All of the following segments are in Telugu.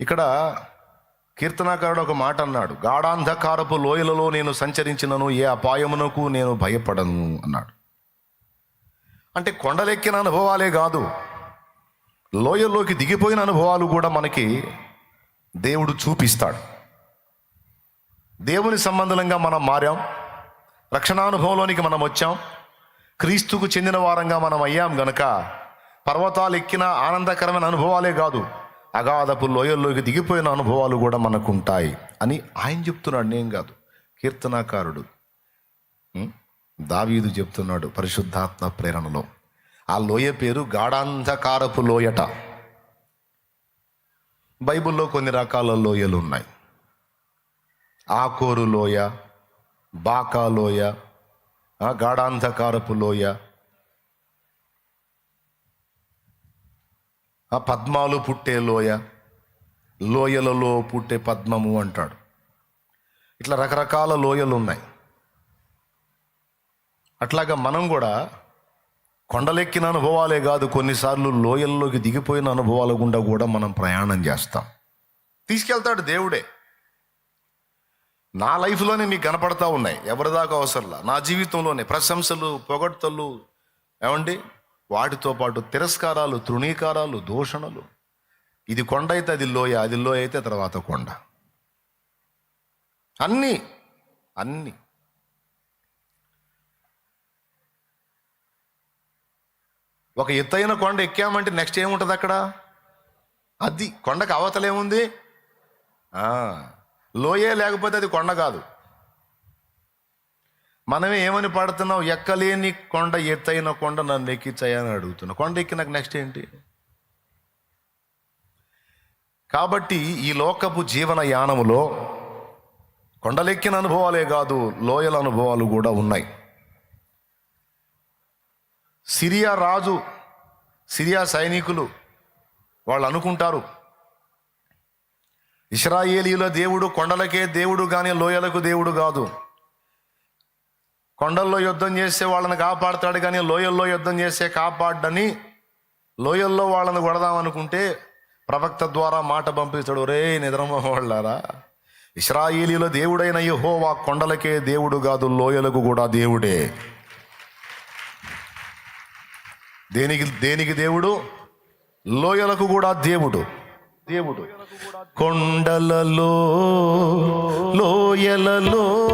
ఇక్కడ కీర్తనాకారుడు ఒక మాట అన్నాడు గాఢాంధకారపు లోయలలో నేను సంచరించినను ఏ అపాయమునకు నేను భయపడను అన్నాడు. అంటే కొండలెక్కిన అనుభవాలే కాదు లోయల్లోకి దిగిపోయిన అనుభవాలు కూడా మనకి దేవుడు చూపిస్తాడు. దేవుని సంబంధంగా మనం మారాం రక్షణానుభవంలోనికి మనం వచ్చాం క్రీస్తుకు చెందిన వారంగా మనం అయ్యాం గనక పర్వతాలు ఎక్కిన ఆనందకరమైన అనుభవాలే కాదు అగాధపు లోయల్లోకి దిగిపోయిన అనుభవాలు కూడా మనకు ఉంటాయి అని ఆయన చెప్తున్నాడు నేను కాదు కీర్తనాకారుడు. దావీదు చెప్తున్నాడు పరిశుద్ధాత్మ ప్రేరణలో. ఆ లోయ పేరు గాఢాంధకారపు లోయట. బైబిల్లో కొన్ని రకాల లోయలు ఉన్నాయి. ఆకోరు లోయ బాకా లోయ గాఢాంధకారపు లోయ ఆ పద్మాలు పుట్టే లోయ లోయలలో పుట్టే పద్మము అంటాడు. ఇట్లా రకరకాల లోయలు ఉన్నాయి అట్లాగా మనం కూడా కొండలెక్కిన అనుభవాలే కాదు కొన్నిసార్లు లోయల్లోకి దిగిపోయిన అనుభవాల గుండా కూడా మనం ప్రయాణం చేస్తాం. తీసుకెళ్తాడు దేవుడే. నా లైఫ్లోనే మీకు కనపడతా ఉన్నాయి. ఎవరిదాకా అవసరంలా? నా జీవితంలోనే. ప్రశంసలు పొగడ్తలు ఏమండి? వాటితో పాటు తిరస్కారాలు తృణీకారాలు దూషణలు. ఇది కొండ అయితే అది లోయ అది లోయ అయితే తర్వాత కొండ. అన్నీ అన్నీ. ఒక ఎత్తైన కొండ ఎక్కామంటే నెక్స్ట్ ఏముంటుంది అక్కడ? అది కొండకు అవతలేముంది? లోయే లేకపోతే అది కొండ కాదు. మనమే ఏమని పాడుతున్నావు? ఎక్కలేని కొండ ఎత్తైన కొండ నన్ను ఎక్కించాయని అడుగుతున్నావు కొండ ఎక్కినాక నెక్స్ట్ ఏంటి? కాబట్టి ఈ లోకపు జీవన యానములో కొండలెక్కిన అనుభవాలే కాదు లోయల అనుభవాలు కూడా ఉన్నాయి. సిరియా రాజు సిరియా సైనికులు వాళ్ళు అనుకుంటారు ఇస్రాయేలీల దేవుడు కొండలకే దేవుడు కానీ లోయలకు దేవుడు కాదు. కొండల్లో యుద్ధం చేస్తే వాళ్ళని కాపాడుతాడు కానీ లోయల్లో యుద్ధం చేస్తే కాపాడని లోయల్లో వాళ్ళని కొడదామనుకుంటే ప్రవక్త ద్వారా మాట పంపిస్తాడు రే నిద్రమోహళ్ళారా ఇస్రాయేలీల దేవుడైన యహోవా కొండలకే దేవుడు కాదు లోయలకు కూడా దేవుడే. దేనికి దేనికి దేవుడు? లోయలకు కూడా దేవుడు. దేవుడు. కొండలలో లోయలలో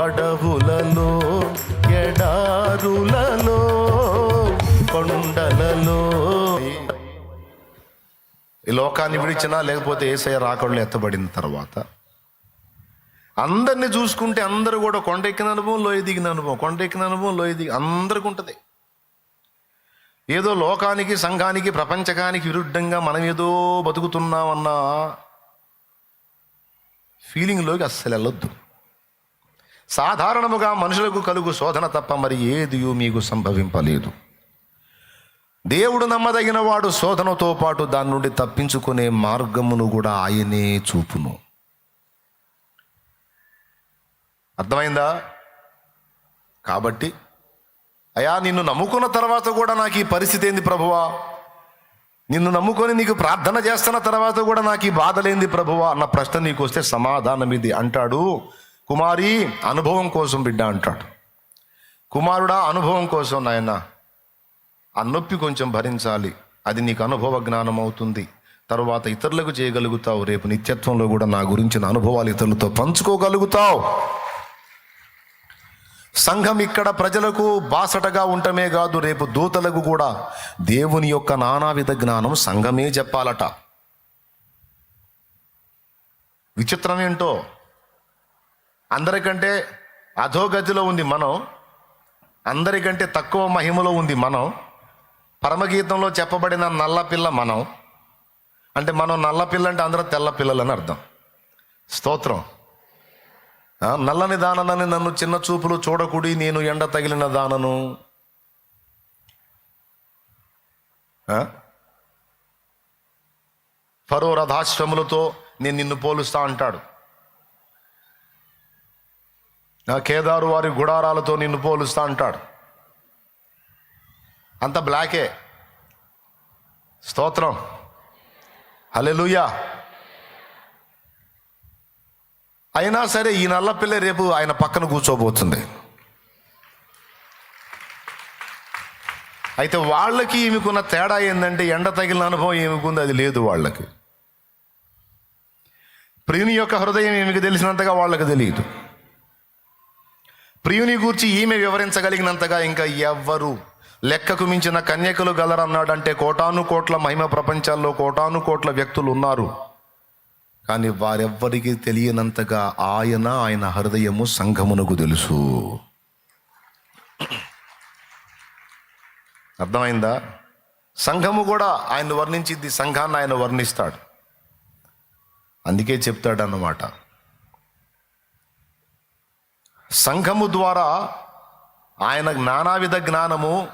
అడవులలో ఎడారులలో కొండలలో. ఈ లోకాన్ని విడిచినా లేకపోతే ఏసయ రాకళ్ళు ఎత్తబడిన తర్వాత అందరిని చూసుకుంటే అందరూ కూడా కొండ ఎక్కిన అనుభవం లోయ దిగిన అనుభవం కొండ ఎక్కిన అనుభవం లోయ దిగి అందరికి ఉంటుంది. ఏదో లోకానికి సంఘానికి ప్రపంచకానికి విరుద్ధంగా మనం ఏదో బతుకుతున్నామన్న ఫీలింగ్లోకి అస్సలు వెళ్ళొద్దు. సాధారణముగా మనుషులకు కలుగు శోధన తప్ప మరి ఏది మీకు సంభవింపలేదు. దేవుడు నమ్మదగిన వాడు శోధనతో పాటు దాని నుండి తప్పించుకునే మార్గమును కూడా ఆయనే చూపును. అర్థమైందా? కాబట్టి అయా నిన్ను నమ్ముకున్న తర్వాత కూడా నాకు ఈ పరిస్థితి ఏంది ప్రభువా? నిన్ను నమ్ముకొని నీకు ప్రార్థన చేస్తున్న తర్వాత కూడా నాకు ఈ బాధలేంది ప్రభువా? అన్న ప్రశ్న నీకు వస్తే సమాధానం ఇది అంటాడు కుమారి అనుభవం కోసం బిడ్డ అంటాడు. కుమారుడా అనుభవం కోసం నాయన ఆ నొప్పి కొంచెం భరించాలి. అది నీకు అనుభవ జ్ఞానం అవుతుంది. తర్వాత ఇతరులకు చేయగలుగుతావు. రేపు నిత్యత్వంలో కూడా నా గురించిన అనుభవాలు ఇతరులతో పంచుకోగలుగుతావు. సంఘం ఇక్కడ ప్రజలకు బాసటగా ఉండటమే కాదు రేపు దూతలకు కూడా దేవుని యొక్క నానావిధ జ్ఞానం సంఘమే చెప్పాలట. విచిత్రం ఏంటో? అందరికంటే అధోగతిలో ఉంది మనం అందరికంటే తక్కువ మహిమలో ఉంది మనం పరమగీతంలో చెప్పబడిన నల్ల పిల్ల మనం. అంటే మనం నల్ల పిల్ల అంటే అందరూ తెల్ల పిల్లలని అర్థం. స్తోత్రం. నల్లని దాననని నన్ను చిన్న చూపులు చూడకుడి నేను ఎండ తగిలిన దానను. ఫరో రథాశ్రములతో నేను నిన్ను పోలుస్తా అంటాడు. నా కేదారు వారి గుడారాలతో నిన్ను పోలుస్తా అంటాడు. అంత బ్లాకే. స్తోత్రం. అలెలుయా అయినా సరే ఈ నల్ల పిల్ల రేపు ఆయన పక్కన కూర్చోబోతుంది. అయితే వాళ్ళకి ఈమెకున్న తేడా ఏంటంటే ఎండ తగిలిన అనుభవం ఏమికుంది అది లేదు వాళ్ళకి. ప్రియుని యొక్క హృదయం ఏమికి తెలిసినంతగా వాళ్ళకి తెలియదు. ప్రియుని గూర్చి ఈమె వివరించగలిగినంతగా ఇంకా ఎవ్వరు లెక్కకు మించిన కన్యకలు గలరన్నాడంటే కోటాను కోట్ల మహిమ ప్రపంచాల్లో కోటాను కోట్ల వ్యక్తులు ఉన్నారు కానీ వారెవ్వరికి తెలియనంతగా ఆయన ఆయన హృదయము సంఘమునకు తెలుసు. అర్థమైందా? సంఘము కూడా ఆయన వర్ణించింది సంఘాన్ని ఆయన వర్ణిస్తాడు. అందుకే చెప్తాడు అన్నమాట సంఘము ద్వారా ఆయన జ్ఞానావిధ జ్ఞానము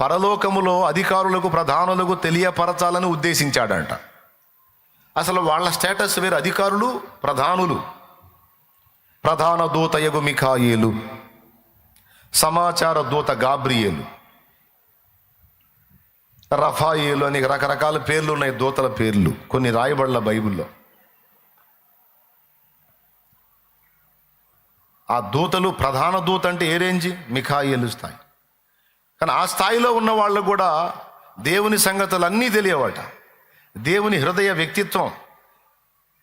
పరలోకములో అధికారులకు ప్రధానులకు తెలియపరచాలని ఉద్దేశించాడంట. అసలు వాళ్ళ స్టేటస్ వేరు అధికారులు ప్రధానులు. ప్రధాన దూతయగు మిఖాయేలు సమాచార దూత గాబ్రియేలు రఫాయేలు అని రకరకాల పేర్లు ఉన్నాయి దూతల పేర్లు కొన్ని రాయబడ్ల బైబిల్లో. ఆ దూతలు ప్రధాన దూత అంటే ఏ రేంజ్? మిఖాయిలు స్థాయి. కానీ ఆ స్థాయిలో ఉన్న వాళ్ళు కూడా దేవుని సంగతులు అన్నీ తెలియవట. దేవుని హృదయ వ్యక్తిత్వం.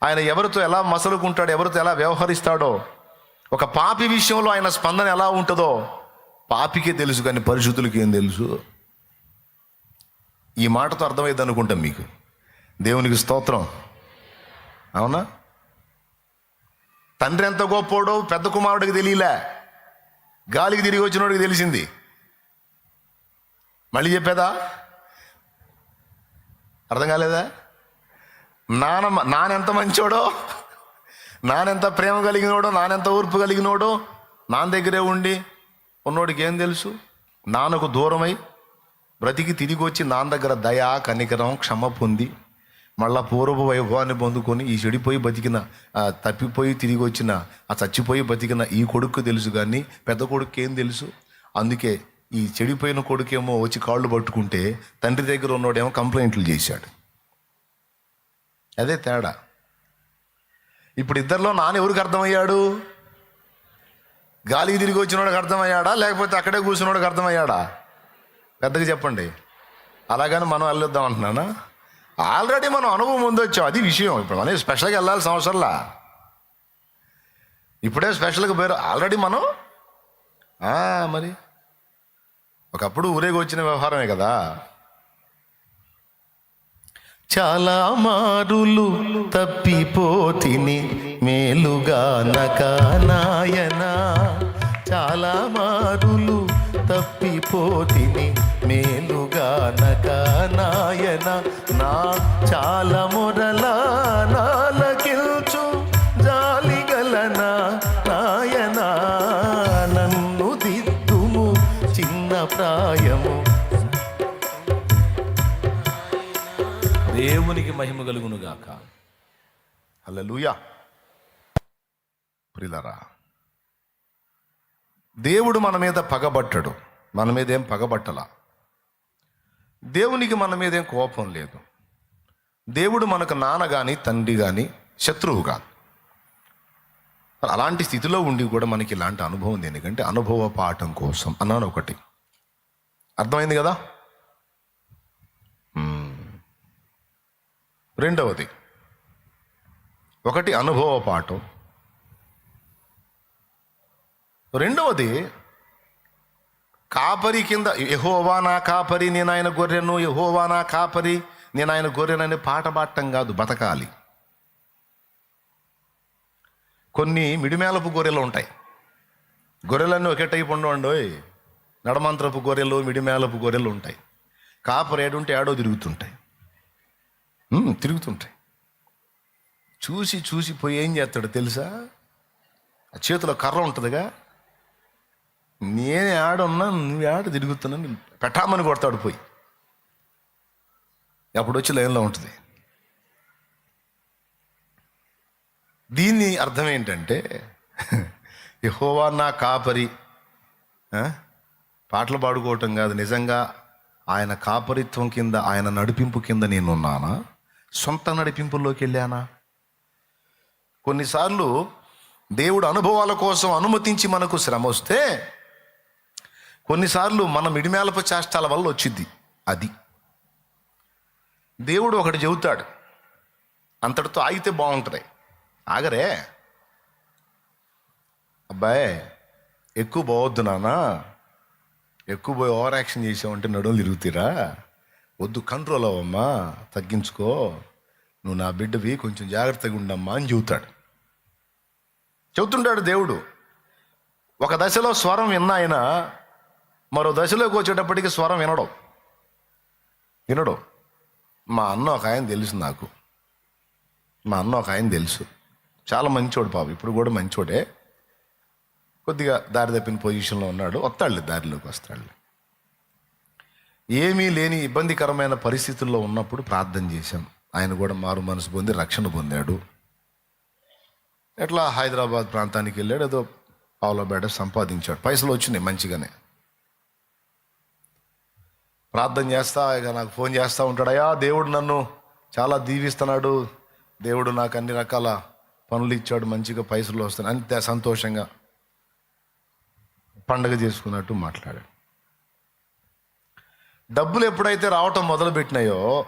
ఆయన ఎవరితో ఎలా మసలుకుంటాడో ఎవరితో ఎలా వ్యవహరిస్తాడో ఒక పాపి విషయంలో ఆయన స్పందన ఎలా ఉంటుందో పాపికే తెలుసు కానీ పరిశుద్ధులకి ఏం తెలుసు? ఈ మాటతో అర్థమైంది అనుకుంటాం మీకు. దేవునికి స్తోత్రం. అవునా? తండ్రి ఎంత గొప్పోడో పెద్ద కుమారుడికి తెలియలే. గాలికి తిరిగి వచ్చినోడికి తెలిసింది. మళ్ళీ చెప్పేదా? అర్థం కాలేదా? నాన్న నానెంత మంచోడో నానెంత ప్రేమ కలిగినోడో నానెంత ఊర్పు కలిగినోడో నాన్న దగ్గరే ఉండి ఉన్నోడికి ఏం తెలుసు? నాన్నకు దూరమై బ్రతికి తిరిగి వచ్చి నాన్న దగ్గర దయా కనికరం క్షమ పొంది మళ్ళా పూర్వపు వైభవాన్ని పొందుకొని ఈ చెడిపోయి బతికిన తప్పిపోయి తిరిగి వచ్చిన ఆ చచ్చిపోయి బతికిన ఈ కొడుకు తెలుసు కానీ పెద్ద కొడుకు ఏం తెలుసు? అందుకే ఈ చెడిపోయిన కొడుకేమో వచ్చి కాళ్ళు పట్టుకుంటే తండ్రి దగ్గర ఉన్నోడేమో కంప్లైంట్లు చేశాడు. అదే తేడా. ఇప్పుడు ఇద్దరిలో నాన్న ఎవరికి అర్థమయ్యాడు? గాలికి తిరిగి వచ్చినోడికి అర్థమయ్యాడా? లేకపోతే అక్కడే కూర్చున్నోడికి అర్థమయ్యాడా? పెద్దగా చెప్పండి. అలాగని మనం వెళ్ళొద్దాం అంటున్నానా? ఆల్రెడీ మనం అనుభవం ముందు వచ్చాం. అది విషయం. ఇప్పుడు మనం స్పెషల్గా వెళ్ళాల్సిన అవసరంలా ఇప్పుడే స్పెషల్గా పేరు ఆల్రెడీ మనం? ఆ, మరి? ఒకప్పుడు ఊరేగి వచ్చిన వ్యవహారమే కదా. చాలా మారులు తప్పిపోతిని మేలుగా నకానాయన చాలా మారులు తప్పిపోతిని మేలుగా నకానాయన నా చాలా మొరలా నాలకిల్చు జాలిగలనా నాయన. నన్ను దిద్దుము చిన్న ప్రాయము. దేవునికి మహిమ కలుగును గాక. హల్లెలూయా. ప్రిలరా. దేవుడు మన మీద పగబట్టడు. మన మీద ఏం పగబట్టలా? దేవునికి మన మీద ఏం కోపం లేదు. దేవుడు మనకు నాన్న కానీ తండ్రి కానీ శత్రువు కాదు. అలాంటి స్థితిలో ఉండి కూడా మనకి ఇలాంటి అనుభవం ఉంది. ఎందుకంటే అనుభవ పాఠం కోసం అన్నాను ఒకటి. అర్థమైంది కదా? రెండవది. ఒకటి అనుభవ పాఠం. రెండవది కాపరి కింద యహోవా నా కాపరి నేను ఆయన గొర్రెను యహోవా నా కాపరి నేను ఆయన గొర్రెనని పాట పాడటం కాదు బతకాలి. కొన్ని మిడిమేలపు గొర్రెలు ఉంటాయి. గొర్రెలన్నీ ఒకే టైప్ ఉండవండోయ్ నడమంత్రపు గొర్రెలు మిడిమేలపు గొర్రెలు ఉంటాయి. కాపరి ఏడుంటే ఏడో తిరుగుతుంటాయి. తిరుగుతుంటాయి. చూసి చూసి పోయి ఏం చేస్తాడు తెలుసా? ఆ చేతిలో కర్ర ఉంటుందిగా. నేను ఆడున్నా నువ్వు ఆడ తిరుగుతున్నా పెట్టామని కొడతాడు పోయి. అప్పుడు వచ్చి లైన్లో ఉంటుంది. దీన్ని అర్థం ఏంటంటే యహోవా నా కాపరి పాటలు పాడుకోవటం కాదు నిజంగా ఆయన కాపరిత్వం కింద ఆయన నడిపింపు కింద నేనున్నానా? సొంత నడిపింపుల్లోకి వెళ్ళానా? కొన్నిసార్లు దేవుడు అనుభవాల కోసం అనుమతించి మనకు శ్రమ వస్తే కొన్నిసార్లు మన మిడిమేలపు చేష్టాల వల్ల వచ్చింది అది. దేవుడు ఒకటి చెబుతాడు. అంతటితో ఆగితే బాగుంటుంది. ఆగరే. అబ్బాయి ఎక్కువ పోవద్దు నాన్న. ఎక్కువ పోయి ఓవర్ యాక్షన్ చేసావంటే నడువులు తిరుగుతీరా. వద్దు కంట్రోల్ అవ్వమ్మా. తగ్గించుకో. నువ్వు నా బిడ్డవి కొంచెం జాగ్రత్తగా ఉండమ్మా అని చెబుతాడు. చెబుతుంటాడు దేవుడు. ఒక దశలో స్వరం విన్నా ఆయన మరో దశలోకి వచ్చేటప్పటికి స్వరం వినడం. వినడం. మా అన్న ఒక ఆయన తెలుసు నాకు. మా అన్న ఒక ఆయన తెలుసు. చాలా మంచోడు పాప. ఇప్పుడు కూడా మంచోడే. కొద్దిగా దారి తప్పిన పొజిషన్లో ఉన్నాడు. వస్తాడులే దారిలోకి వస్తాడు ఏమీ లేని ఇబ్బందికరమైన పరిస్థితుల్లో ఉన్నప్పుడు ప్రార్థన చేశాం. ఆయన కూడా మారు మనసు పొంది రక్షణ పొందాడు. ఎట్లా హైదరాబాద్ ప్రాంతానికి వెళ్ళాడు. ఏదో పావులబేట సంపాదించాడు. పైసలు వచ్చినాయి మంచిగానే. ప్రార్థన చేస్తా ఇక నాకు ఫోన్ చేస్తూ ఉంటాడు దేవుడు నన్ను చాలా దీవిస్తున్నాడు. దేవుడు నాకు అన్ని రకాల పనులు ఇచ్చాడు మంచిగా పైసలు వస్తున్నాయి. అంతే సంతోషంగా పండగ చేసుకున్నట్టు మాట్లాడాడు. డబ్బులు ఎప్పుడైతే రావటం మొదలుపెట్టినాయో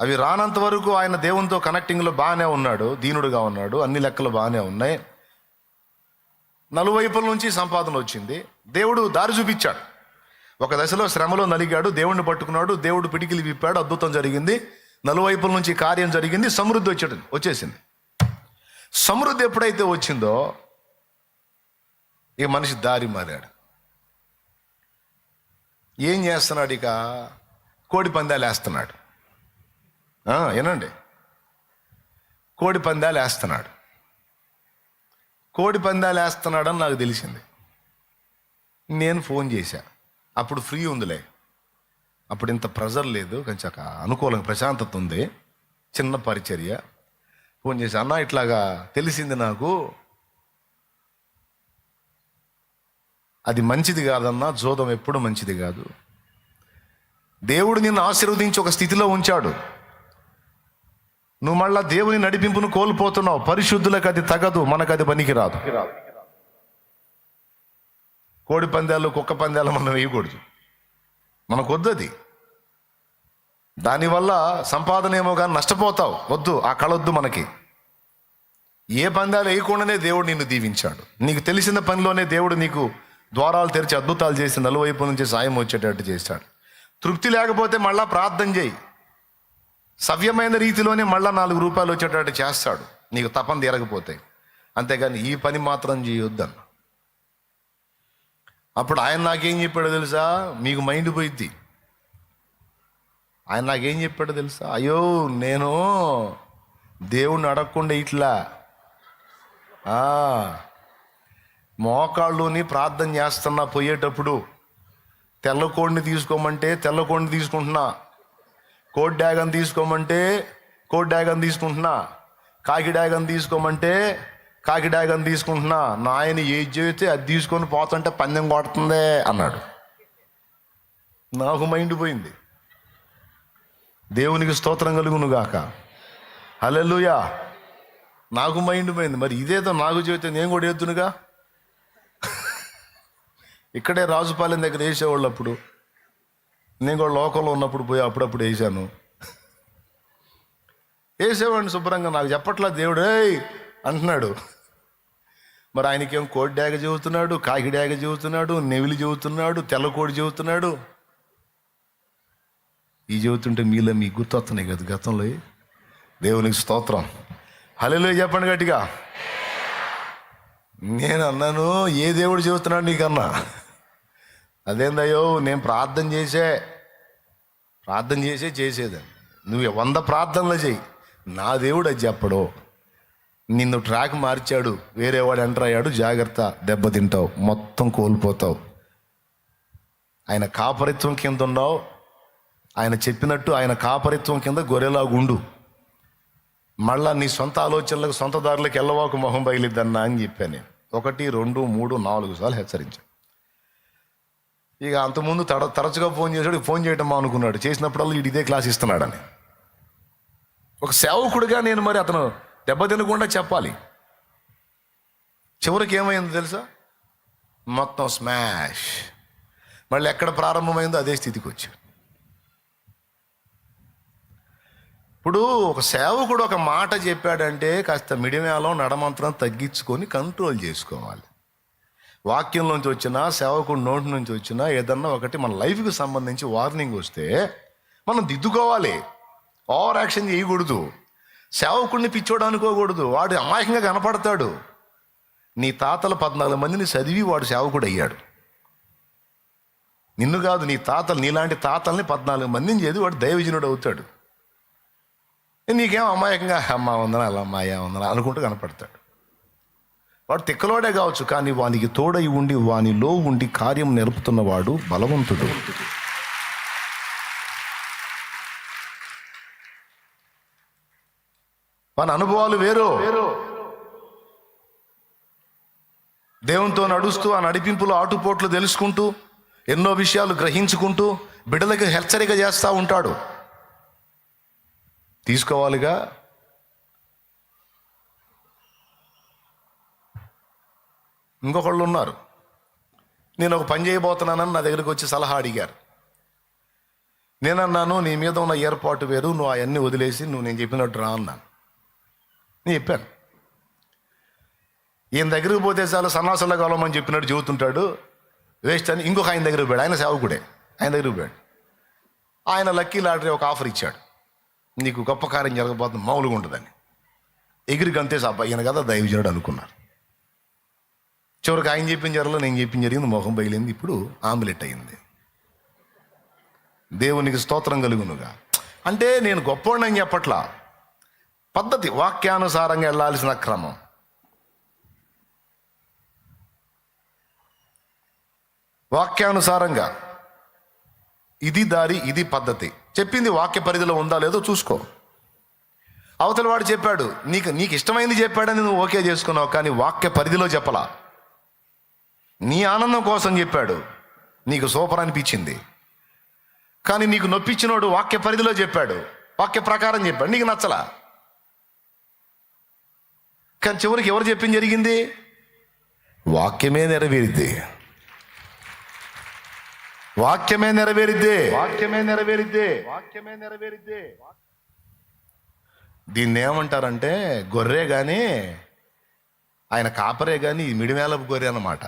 అవి రానంత వరకు ఆయన దేవునితో కనెక్టింగ్లో బాగానే ఉన్నాడు దీనుడుగా ఉన్నాడు అన్ని లెక్కలు బాగానే ఉన్నాయి. నలువైపుల నుంచి సంపాదన వచ్చింది. దేవుడు దారి చూపించాడు. ఒక దశలో శ్రమలో నలిగాడు దేవుణ్ణి పట్టుకున్నాడు దేవుడు పిడికిలి విప్పాడు అద్భుతం జరిగింది. నలువైపుల నుంచి కార్యం జరిగింది సమృద్ధి వచ్చాడు వచ్చేసింది. సమృద్ధి ఎప్పుడైతే వచ్చిందో ఈ మనిషి దారి మారాడు. ఏం చేస్తున్నాడు ఇక? కోడి పందాలు వేస్తున్నాడు. ఏనండి వినండి. కోడి పందాలు వేస్తున్నాడు. కోడి పందాలు వేస్తున్నాడని నాకు తెలిసింది. నేను ఫోన్ చేశాను అప్పుడు ఫ్రీ ఉందిలే. అప్పుడు ఇంత ప్రెజర్ లేదు. కొంచెం ఒక అనుకూలంగా ప్రశాంతత ఉంది. చిన్న పరిచర్య. ఫోన్ చేసి అన్న ఇట్లాగా తెలిసింది నాకు. అది మంచిది కాదన్నా జోదం ఎప్పుడు మంచిది కాదు. దేవుడు నిన్ను ఆశీర్వదించి ఒక స్థితిలో ఉంచాడు. నువ్వు మళ్ళా దేవుని నడిపింపును కోల్పోతున్నావు. పరిశుద్ధులకు అది తగదు. మనకు అది పనికిరాదు. కోడి పందాలు కుక్క పందాలు మనం వేయకూడదు. మనకు వద్దు అది. దానివల్ల సంపాదన ఏమో కానీ నష్టపోతావు. వద్దు ఆ కళొద్దు మనకి. ఏ పందాలు వేయకుండానే దేవుడు నిన్ను దీవించాడు. నీకు తెలిసిన పనిలోనే దేవుడు నీకు ద్వారాలు తెరిచి అద్భుతాలు చేసి నలువైపు నుంచి సాయం వచ్చేటట్టు చేశాడు. తృప్తి లేకపోతే మళ్ళా ప్రార్థన చేయి. సవ్యమైన రీతిలోనే మళ్ళా నాలుగు రూపాయలు వచ్చేటట్టు చేస్తాడు. నీకు తపన తీరకపోతే. అంతేగాని ఈ పని మాత్రం చేయొద్దన్న. అప్పుడు ఆయన నాకేం చెప్పాడో తెలుసా? మీకు మైండ్ పోయిద్ది. ఆయన నాకేం చెప్పాడో తెలుసా? అయ్యో నేను దేవుణ్ణి అడగకుండా ఇట్లా మోకాళ్ళుని ప్రార్థన చేస్తున్నా పోయేటప్పుడు తెల్ల కోడిని తీసుకోమంటే తెల్ల కోడిని తీసుకుంటున్నా కోడి డ్యాగన్ తీసుకోమంటే కోడి డ్యాగన్ తీసుకుంటున్నా కాకి డ్యాగన్ తీసుకోమంటే కాకి డ్యాగన్ తీసుకుంటున్నా నాయన ఏది చేస్తే అది తీసుకొని పోతుంటే పందెం కొడుతుందే అన్నాడు. నాకు మైండ్ పోయింది. దేవునికి స్తోత్రం కలుగును హలెల్లుయా. నాకు మైండ్ పోయింది. మరి ఇదేదో నాకు చెబితే నేను కూడా ఎత్తునుగా? ఇక్కడే రాజుపాలెం దగ్గర వేసేవాళ్ళు అప్పుడు నేను కూడా లోకంలో ఉన్నప్పుడు పోయి అప్పుడప్పుడు వేసాను వేసేవాడిని శుభ్రంగా నాకు చెప్పట్లా దేవుడు అంటున్నాడు. మరి ఆయనకేం కోడి డాగ చెబుతున్నాడు కాకి డాగ చెబుతున్నాడు నెవిలి చెబుతున్నాడు తెల్లకోడి చెబుతున్నాడు ఈ చెబుతుంటే మీలో మీకు గుర్తొస్తున్నాయి కదా గతంలో. దేవునికి స్తోత్రం. హలో చెప్పండి గట్టిగా. నేను అన్నాను ఏ దేవుడు చెబుతున్నాడు నీకన్నా? అదేందయ్యో నేను ప్రార్థన చేసే ప్రార్థన చేసే చేసేదాన్ని నువ్వు వంద ప్రార్థనలు చేయి. నా దేవుడు అది చెప్పడు. నిన్ను ట్రాక్ మార్చాడు వేరే వాడు ఎంటర్ అయ్యాడు జాగ్రత్త దెబ్బతింటావు మొత్తం కోల్పోతావు. ఆయన కాపరిత్వం కింద ఉన్నావు ఆయన చెప్పినట్టు ఆయన కాపరిత్వం కింద గొర్రెలాగుండు. మళ్ళా నీ సొంత ఆలోచనలకు సొంత దారులకు వెళ్ళవాకు మొహం బయలుద్దన్నా అని చెప్పాను నేను. ఒకటి రెండు మూడు నాలుగు సార్లు హెచ్చరించాను ఇక అంతకుముందు తడ తరచుగా ఫోన్ చేశాడు ఫోన్ చేయటం అనుకున్నాడు చేసినప్పుడల్లా ఇదే క్లాస్ ఇస్తున్నాడని. ఒక సేవకుడిగా నేను మరి అతను దెబ్బ తినకుండా చెప్పాలి. చివరికి ఏమైంది తెలుసా? మొత్తం స్మాష్. మళ్ళీ ఎక్కడ ప్రారంభమైందో అదే స్థితికి వచ్చాడు. ఇప్పుడు ఒక సేవకుడు ఒక మాట చెప్పాడంటే కాస్త మిడిమేళం నడమంత్రం తగ్గించుకొని కంట్రోల్ చేసుకోవాలి. వాక్యంలోంచి వచ్చినా సేవకుడు నోటి నుంచి వచ్చినా ఏదన్నా ఒకటి మన లైఫ్కి సంబంధించి వార్నింగ్ వస్తే మనం దిద్దుకోవాలి. ఓవర్ యాక్షన్ చేయకూడదు. సేవకుడిని పిచ్చోడు అనుకోకూడదు. వాడు అమాయకంగా కనపడతాడు. నీ తాతలు పద్నాలుగు మందిని చదివి వాడు సేవకుడు అయ్యాడు నిన్ను కాదు నీ తాతలు నీలాంటి తాతల్ని పద్నాలుగు మందిని చదివి వాడు దైవజనుడు అవుతాడు. నీకేం అమాయకంగా అమ్మ వందనా అలా అమ్మాయ ఉందనా అనుకుంటూ కనపడతాడు. వాడు తిక్కలోడే కావచ్చు కానీ వానికి తోడై ఉండి వానిలో ఉండి కార్యం నేర్పుతున్నవాడు బలవంతుడు. మన అనుభవాలు వేరు. దేవునితో నడుస్తూ ఆ నడిపింపులు ఆటుపోట్లు తెలుసుకుంటూ ఎన్నో విషయాలు గ్రహించుకుంటూ బిడ్డలకు హెచ్చరిక చేస్తూ ఉంటాడు. తీసుకోవాలిగా? ఇంకొకళ్ళు ఉన్నారు. నేను ఒక పని చేయబోతున్నానని నా దగ్గరికి వచ్చి సలహా అడిగారు. నేనన్నాను నీ మీద ఉన్న ఏర్పాటు వేరు నువ్వు అవన్నీ వదిలేసి నువ్వు నేను చెప్పినట్టు రా అన్నాను. నేను చెప్పాను. ఈయన దగ్గరికి పోతే చాలు సన్నాసంలో కావాలని చెప్పినట్టు చెబుతుంటాడు. వేస్ట్ అని ఇంకొక ఆయన దగ్గరికి పోయాడు. ఆయన సేవకుడే. ఆయన దగ్గరికి పోయాడు. ఆయన లక్కీ లాటరీ ఒక ఆఫర్ ఇచ్చాడు. నీకు గొప్ప కార్యం జరగబోతుంది మామూలుగా ఉంటుందని. ఎగిరి గంతే అబ్బాయి ఈయన కదా దైవజనుడు అనుకున్నారు. చివరికి ఆయన చెప్పిన జరగలో నేను చెప్పిన జరిగింది మొహం బయలింది. ఇప్పుడు ఆమ్లెట్ అయింది. దేవునికి స్తోత్రం కలుగునుగా. అంటే నేను గొప్పవాడిని చెప్పట్లా. పద్ధతి వాక్యానుసారంగా వెళ్ళాల్సిన క్రమం. వాక్యానుసారంగా ఇది దారి ఇది పద్ధతి. చెప్పింది వాక్య పరిధిలో ఉందా లేదో చూసుకో. అవతల వాడు చెప్పాడు నీకు నీకు ఇష్టమైంది చెప్పాడని నువ్వు ఓకే చేసుకున్నావు కానీ వాక్య పరిధిలో చెప్పలా. నీ ఆనందం కోసం చెప్పాడు నీకు సూపర్ అనిపించింది. కానీ నీకు నొప్పించినోడు వాక్య పరిధిలో చెప్పాడు వాక్య ప్రకారం చెప్పాడు నీకు నచ్చలా. కానీ చివరికి ఎవరు చెప్పింది జరిగింది? వాక్యమే నెరవేరిద్ది. వాక్యమే నెరవేరిద్దే. వాక్యమే నెరవేరిద్దే. వాక్యమే నెరవేరిద్దే. దీన్ని ఏమంటారంటే గొర్రె కానీ ఆయన కాపరే కానీ మిడిమేలపు గొర్రె అన్నమాట.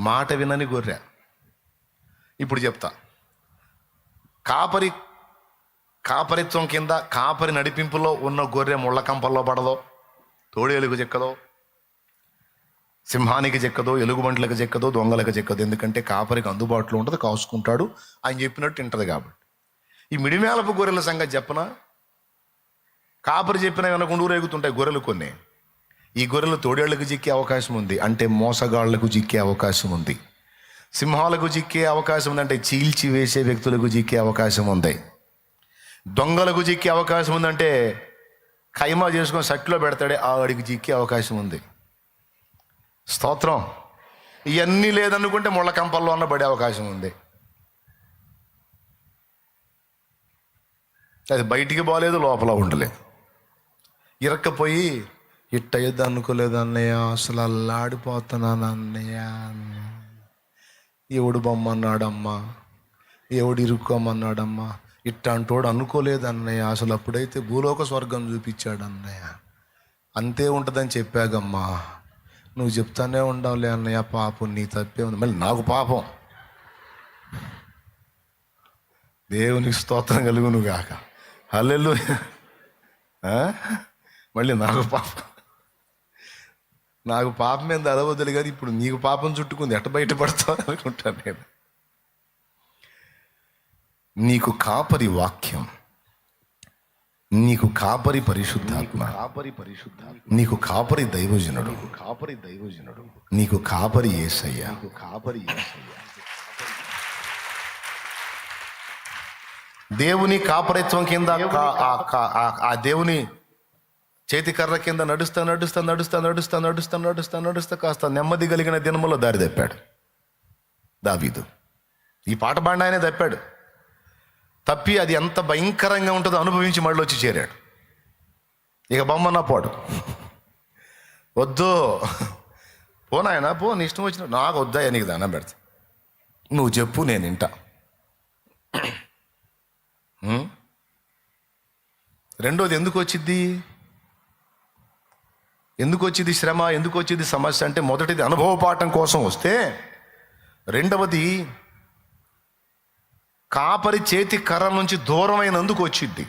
మాట వినని గొర్రె. ఇప్పుడు చెప్తా. కాపరి కాపరిత్వం కింద కాపరి నడిపింపులో ఉన్న గొర్రె ముళ్ళ కంపల్లో పడదో? తోడేలుగు చెక్కదో సింహానికి చెక్కదో ఎలుగుబంట్లకు చెక్కదో దొంగలకు చెక్కదు. ఎందుకంటే కాపరికి అందుబాటులో ఉంటుంది కాసుకుంటాడు. ఆయన చెప్పినట్టు తింటుంది కాబట్టి. ఈ మిడిమేలపు గొర్రెల సంగతి చెప్పనా? కాపరి చెప్పిన వినకుండా ఊరేగుతుంటాయి గొర్రెలు కొన్ని. ఈ గొర్రెలు తోడేళ్ళకు చిక్కే అవకాశం ఉంది. అంటే మోసగాళ్ళకు చిక్కే అవకాశం ఉంది. సింహాలకు చిక్కే అవకాశం ఉంది అంటే చీల్చి వేసే వ్యక్తులకు చిక్కే అవకాశం ఉంది. దొంగలకు చిక్కే అవకాశం ఉందంటే ఖైమా చేసుకొని సట్లో పెడతాడే ఆడికి జిక్కే అవకాశం ఉంది. స్తోత్రం. ఇవన్నీ లేదనుకుంటే ముళ్ళ కంపల్లో అన్న పడే అవకాశం ఉంది. అది బయటికి బాగాలేదు లోపల ఉండలేదు. ఇరక్కపోయి ఇట్ట అయ్యద్దు అనుకోలేదు అన్నయ్య అసలు అల్లాడిపోతున్నాను అన్నయ్య. ఎవడు బొమ్మన్నాడమ్మా? ఎవడు ఇరుక్కోమన్నాడమ్మా? ఇట్టంటోడు అనుకోలేదు అన్నయ్య అసలు అప్పుడైతే భూలోక స్వర్గం చూపించాడు అన్నయ్య అంతే ఉంటుందని చెప్పాగమ్మా. నువ్వు చెప్తానే ఉండవులే అన్నయ్య. పాపం నీ తప్పే ఉంది. మళ్ళీ నాకు పాపం. దేవునికి స్తోత్రం కలుగును గాక. హల్లెల్లు మళ్ళీ నాకు పాపం. నాకు పాపం మీద అలవద్దులు కానీ ఇప్పుడు నీకు పాపం చుట్టుకుంది. ఎట్ట బయటపడతావు అనుకుంటాను నేను. నీకు కాపరి వాక్యం. నీకు కాపరి పరిశుద్ధాత్మ. కాపరి పరిశుద్ధాత్మ. నీకు కాపరి దైవజనుడు. కాపరి దైవజనుడు. నీకు కాపరి ఏసయ్య. కాపరి దేవుని కాపరిత్వం కింద ఆ- దేవుని చేతి కర్ర కింద నడుస్తా నడుస్తా నడుస్తా నడుస్తా నడుస్తా నడుస్తా నడుస్తా కాస్త నెమ్మది కలిగిన దినములో దారి తప్పాడు. దావీదు. ఈ పాట పాడిన ఆయనే తప్పాడు. తప్పి అది ఎంత భయంకరంగా ఉంటుందో అనుభవించి మళ్ళీ వచ్చి చేరాడు. ఇక బొమ్మన్నా పోడు. వద్దు. పో నాయనా పో నీ ఇష్టం వచ్చిన నాకు వద్దా నీకు దానం పెడతా. నువ్వు చెప్పు నేను వింటా రెండోది ఎందుకు వచ్చింది ఎందుకు వచ్చింది శ్రమ? ఎందుకు వచ్చింది సమస్య? అంటే మొదటిది అనుభవపాఠం కోసం వస్తే రెండవది కాపరి చేతి కర్ర నుంచి దూరమైనందుకు వచ్చింది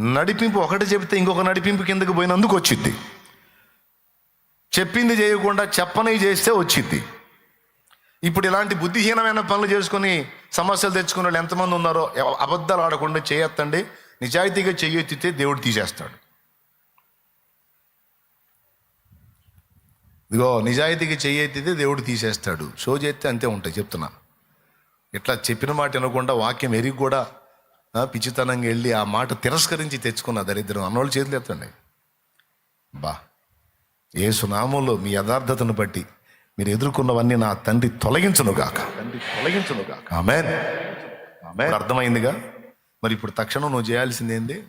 నడిపింపు ఒకటి చెబితే ఇంకొక నడిపింపు కిందకి పోయినందుకు వచ్చింది చెప్పింది చేయకుండా చెప్పని చేస్తే వచ్చింది ఇప్పుడు ఇలాంటి బుద్ధిహీనమైన పనులు చేసుకొని సమస్యలు తెచ్చుకునే వాళ్ళు ఎంతమంది ఉన్నారో అబద్ధాలు ఆడకుండా చేయొత్తండి. నిజాయితీగా చెయ్యెత్తితే దేవుడు తీసేస్తాడు. ఇదిగో నిజాయితీగా చెయ్యెత్తితే దేవుడు తీసేస్తాడు. షో చేస్తే అంతే ఉంటాయి చెప్తున్నా. ఇట్లా చెప్పిన మాట వినకుండా వాక్యం ఎరిగి కూడా పిచ్చితనంగా వెళ్ళి ఆ మాట తిరస్కరించి తెచ్చుకున్న దరిద్రం. అన్నోళ్ళు చేతులు ఎత్తండి. బా ఏ సునామంలో మీ యథార్థతను బట్టి మీరు ఎదుర్కొన్నవన్నీ నా తండ్రి తొలగించును గాక. తండ్రి తొలగించును గాక. ఆమెన్. అర్థమైందిగా? మరి ఇప్పుడు తక్షణం నువ్వు చేయాల్సింది ఏంది?